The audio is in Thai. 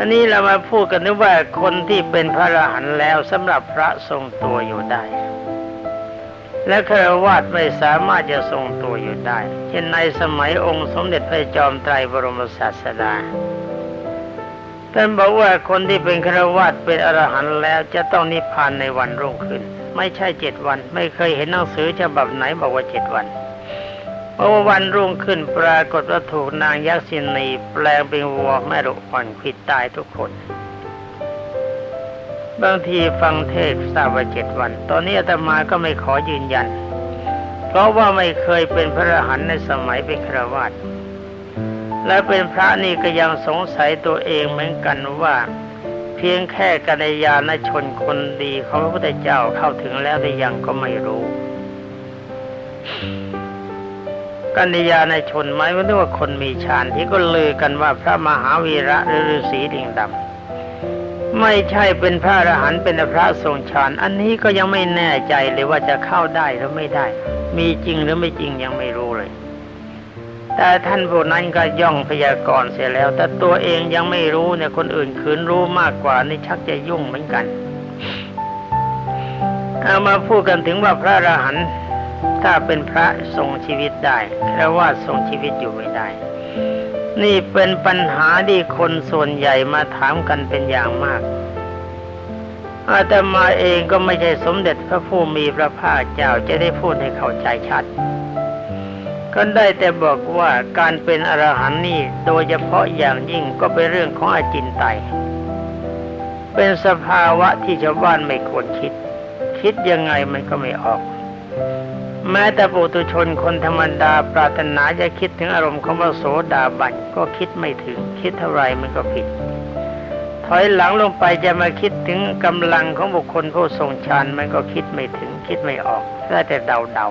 อันนี้เรามาพูดกันนึกว่าคนที่เป็นพระอรหันต์แล้วสำหรับพระทรงตัวอยู่ได้ และคารวาสไม่สามารถจะทรงตัวอยู่ได้ เช่นในสมัยองค์สมเด็จพระจอมไตรบรมศาสดาท่านบอกว่าคนที่เป็นคารวาสเป็นอรหันต์แล้วจะต้องนิพพานในวันรุ่งขึ้น ไม่ใช่เจ็ดวัน ไม่เคยเห็นหนังสือฉบับไหนบอกว่าเจ็ดวันเพราะว่าวันรุ่งขึ้นปรากฏว่าถูกนางยักษินีแปลงเป็นวัวแม่ลูกอ่อนผิดตายทุกคน บางทีฟังเทศน์ทราบว่าเจ็ดวัน ตอนนี้อาตมาก็ไม่ขอยืนยัน เพราะว่าไม่เคยเป็นพระอรหันต์ในสมัยเป็นครวาสและเป็นพระนี่ก็ยังสงสัยตัวเองเหมือนกันว่า เพียงแค่กัญญาณชนคนดีของพระพุทธเจ้าเข้าถึงแล้วได้ยังก็ไม่รู้ กัญญาณชนไหมายว่าคนมีฌานที่ก็ลือกันว่าพระมหาวีระหรือฤาษีลิงดำไม่ใช่เป็นพระอรหันต์เป็นพระทรงฌานอันนี้ก็ยังไม่แน่ใจเลยว่าจะเข้าได้หรือไม่ได้ มีจริงหรือไม่จริงยังไม่รู้เลย แต่ท่านผู้นั้นก็ย่องพยากรณ์เสียแล้ว แต่ตัวเองยังไม่รู้เนี่ยคนอื่นขืนรู้มากกว่านี่ชักจะยุ่งเหมือนกันเอามาพูดกันถึงว่าพระอรหันต์ ถ้าเป็นพระทรงชีวิตได้แค่ว่าทรงชีวิตอยู่ไม่ได้ นี่เป็นปัญหาที่คนส่วนใหญ่มาถามกันเป็นอย่างมากอาตมาเองก็ไม่ใช่สมเด็จพระผู้มีพระภาคเจ้าจะได้พูดให้เข้าใจชัด ก็ได้แต่บอกว่าการเป็นอรหันต์นี่โดยเฉพาะอย่างยิ่งก็เป็นเรื่องของอาจินไตยเป็นสภาวะที่ชาวบ้านไม่ควรคิด คิดยังไงมันก็ไม่ออก แม้แต่ปุถุชนคนธรรมดาปรารถนาจะคิดถึงอารมณ์ของพระโสดาบันก็คิดไม่ถึง คิดเท่าไรมันก็ผิด ถอยหลังลงไปจะมาคิดถึงกำลังของบุคคลผู้ทรงฌานมันก็คิดไม่ถึง คิดไม่ออกได้แต่เดาเดา